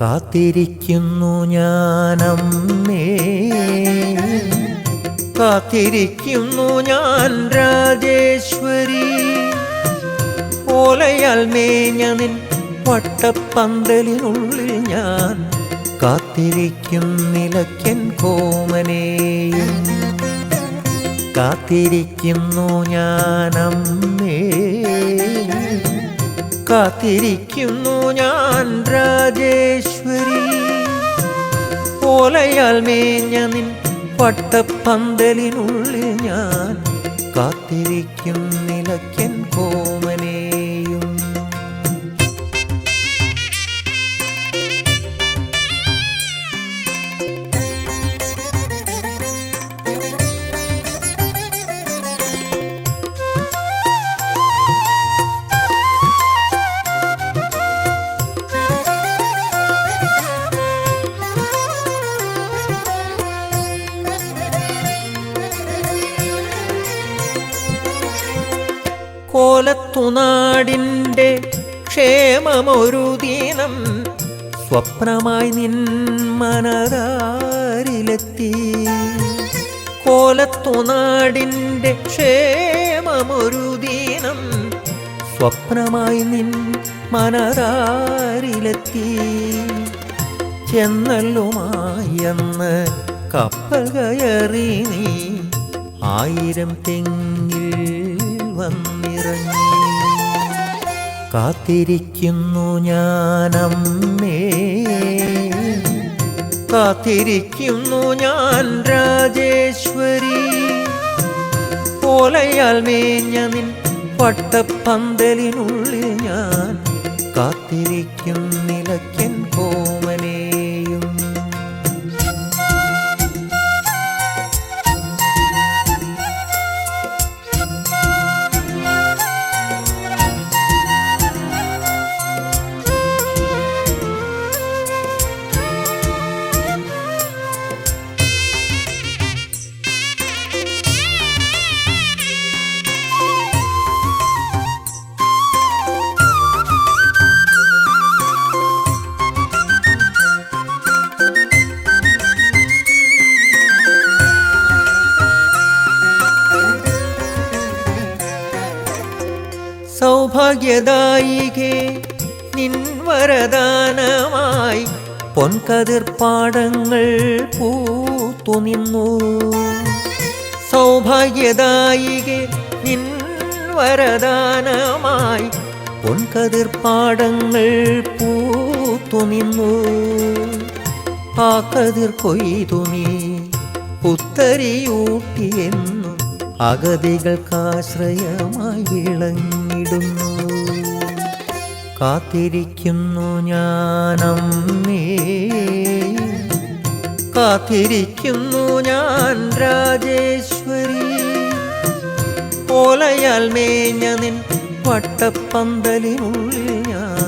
കാത്തിരിക്കുന്നു ഞാനമ്മേ. കാത്തിരിക്കുന്നു ഞാൻ രാജേശ്വരി. ഓലയാൽ മേഞ്ഞ നിൻ വട്ടപ്പന്തലിനുള്ളിൽ ഞാൻ കാത്തിരിക്കും നിലയ്ക്കൻ കോമനെയും കാത്തിരിക്കുന്നു ഞാനമ്മേ. കാത്തിരിക്കുന്നു ഞാൻ രാജേശ്വരി. ഓലയാൽ മേഞ്ഞ നിൻ പട്ടപ്പന്തലിനുള്ളിൽ ഞാൻ കാത്തിരിക്കും കോലത്തുനാടിന്റെ ക്ഷേമമൊരു ദിനം സ്വപ്നമായി നിൻ മനതാരിലെത്തി. കോലത്തുനാടിന്റെ ക്ഷേമമൊരു ദിനം സ്വപ്നമായി നിൻ മനതാരിലെത്തി. ചെന്നല്ലുമായെന്ന് കപ്പൽ കയറി നീ ആയിരം തെങ്ങിൽ വന്നിറങ്ങി. കാത്തിരിക്കുന്നു ഞാനമ്മേ. കാത്തിരിക്കുന്നു ഞാൻ രാജേശ്വരി. ഓലയാൽ മേഞ്ഞ നിൻ പട്ടപ്പന്തലിനുള്ളിൽ ഞാൻ കാത്തിരിക്കും നിലയ്ക്കൻ കോമനെയും സൗഭാഗ്യദായികേ നിൻ വരദാനമായി പൊൻകതിർപ്പാടങ്ങൾ പൂത്തു നിന്നു. സൗഭാഗ്യദായികെ നിൻ വരദാനമായി പൊൻകതിർപ്പാടങ്ങൾ പൂത്തു നിന്നു. ആ കതിർ കൊയ്തു നീ പുത്തരിയൂട്ടിയെന്നു അഗതികൾക്കാശ്രയമായി വിളങ്ങിടുന്നു കാത്തിരിക്കുന്നു ഞാനമ്മേ. കാത്തിരിക്കുന്നു ഞാൻ രാജേശ്വരി. ഓലയാൽ മേഞ്ഞ നിൻ വട്ടപ്പന്തലിനുള്ളിൽ ഞാൻ